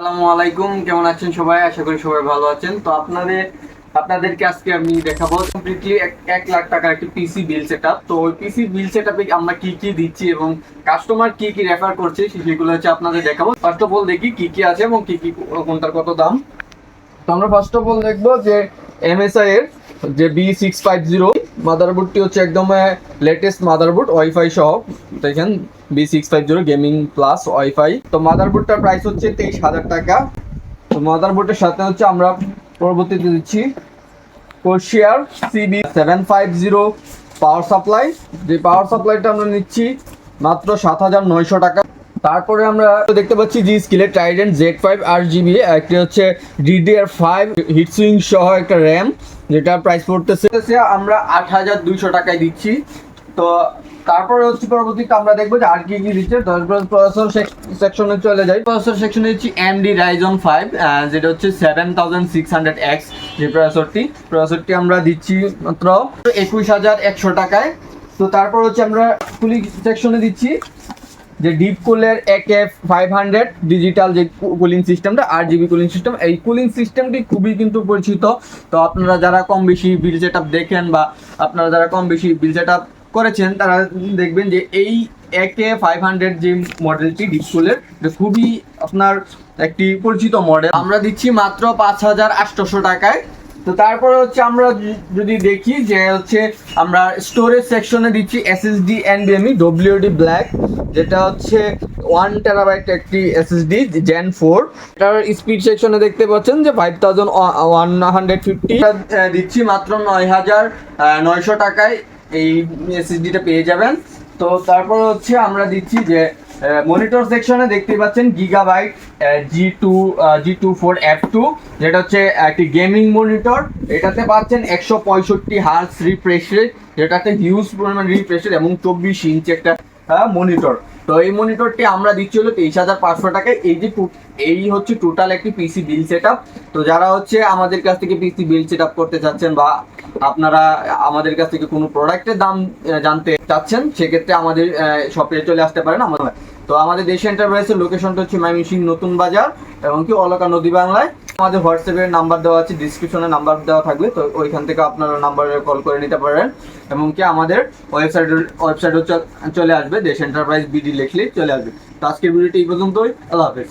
আসসালামু আলাইকুম, কেমন আছেন সবাই? আশা করি সবাই ভালো আছেন। তো আপনাদের, আপনাদেরকে আজকে আমি দেখাবো কমপ্লিটলি এক লাখ টাকার একটি পিসি বিল সেট তো ওই পিসি বিল সেট আমরা কি কি দিচ্ছি এবং কাস্টমার কি কি রেফার করছে সেগুলো হচ্ছে আপনাদের দেখাবো। ফার্স্ট অফ অল দেখি কি কি আছে এবং কি কি, কোনটার কত দাম। তো আমরা ফার্স্ট অফ অল দেখব যে এমএসআই এর যে বি সিক্স ফাইভ জিরো মাদারবোর্ডটি হচ্ছে একদম লেটেস্ট মাদারবোর্ড ওয়াইফাই সহ। দেখেন B six five zero gaming plus WiFi তো মাদারবোর্ডটার প্রাইস হচ্ছে তেইশ হাজার টাকা। তো মাদারবোর্ডের সাথে হচ্ছে আমরা পরবর্তীতে দিচ্ছি Corsair CB seven five zero power supply যে পাওয়ার সাপ্লাইটা আমরা নিচ্ছি মাত্র সাত হাজার নয়শো টাকা। তারপরে আমরা দেখতে পাচ্ছি জি স্কিলের Trident Z five R GB একটি হচ্ছে ডিডিআর ফাইভ হিটসুইং সহ একটা র্যাম যেটা প্রাইস পড়তেছে। আমরা আট হাজার দুইশো টাকায় দিচ্ছি। তো তারপরে হচ্ছে পরবর্তীতে আমরা দেখব যে আর কি কি দিচ্ছে। দশ প্রসেসর সেকশনে চলে যাই। প্রসেসর সেকশনে দিচ্ছি এমডি রাইজন ফাইভ যেটা হচ্ছে seven thousand six hundred X যে প্রসেসরটি প্রসেসরটি আমরা দিচ্ছি মাত্র একুশ হাজার একশো টাকায়। তো তারপর হচ্ছে আমরা কুলিং সেকশনে দিচ্ছি যে ডিপ কুলের এক এফ ফাইভ হান্ড্রেড ডিজিটাল যে কুলিং সিস্টেমটা আট জিবি কুলিং সিস্টেম এই কুলিং সিস্টেমটি খুবই কিন্তু পরিচিত। তো আপনারা যারা কম বেশি বিল সেট দেখেন বা আপনারা যারা কম বেশি বিল সেট করেছেন, তারা দেখবেন যে এই একে ফাইভ হান্ড্রেড যে মডেলটি ডিসকুলের খুবই আপনার একটি পরিচিত মডেল আমরা দিচ্ছি মাত্র পাঁচ হাজার আটশোশো টাকায়। তো তারপরে হচ্ছে আমরা যদি দেখি যে হচ্ছে আমরা স্টোরেজ সেকশনে দিচ্ছি এসএসডি এনবিএমই ডব্লিউডি ব্ল্যাক যেটা হচ্ছে ওয়ান টেরাবাইট একটি এসএসডি জেন ফোর এটার স্পিড সেকশনে দেখতে পাচ্ছেন যে five thousand one hundred fifty দিচ্ছি মাত্র নয় হাজার নয়শো টাকায়। এই এসএসডিটা পেয়ে যাবেন। তো তারপর হচ্ছে আমরা দিচ্ছি যে মনিটর সেকশনে দেখতে পাচ্ছেন Gigabyte G two G two four F two যেটা হচ্ছে একটি গেমিং মনিটর এটাতে পাচ্ছেন একশো পঁয়ষট্টি হার্স রিফ্রেশ রেট যেটাতে হিউজ পরিমাণ রিফ্রেশ রেট এবং চব্বিশ ইঞ্চ একটা মনিটর তো এই মনিটরটি আমরা দিচ্ছি হলো তেইশ হাজার পাঁচশো টাকায় এই যে এই হচ্ছে টোটাল একটি পিসি বিল সেট তো যারা হচ্ছে আমাদের কাছ থেকে পিসি বিল সেট করতে চাচ্ছেন বা আপনারা আমাদের কাছ থেকে কোনো প্রোডাক্টের দাম জানতে চাচ্ছেন, সেক্ষেত্রে আমাদের শপে চলে আসতে পারেন আমাদের। তো আমাদের দেশ এন্টারপ্রাইজের লোকেশনটা হচ্ছে ময়মনসিংহ নতুন বাজার এবং কি অলকা নদী বাংলায়। আমাদের হোয়াটসঅ্যাপের নাম্বার দেওয়া আছে ডিসক্রিপশনে নাম্বার দেওয়া থাকবে, তো ওইখান থেকে আপনারা নাম্বারে কল করে নিতে পারেন। এবং কি আমাদের ওয়েবসাইট ওয়েবসাইটও চলে আসবে, দেশ এন্টারপ্রাইজ বিডি লিখলেই চলে আসবে। তো আজকের ভিডিওটি এই পর্যন্তই, আল্লাহ হাফেজ।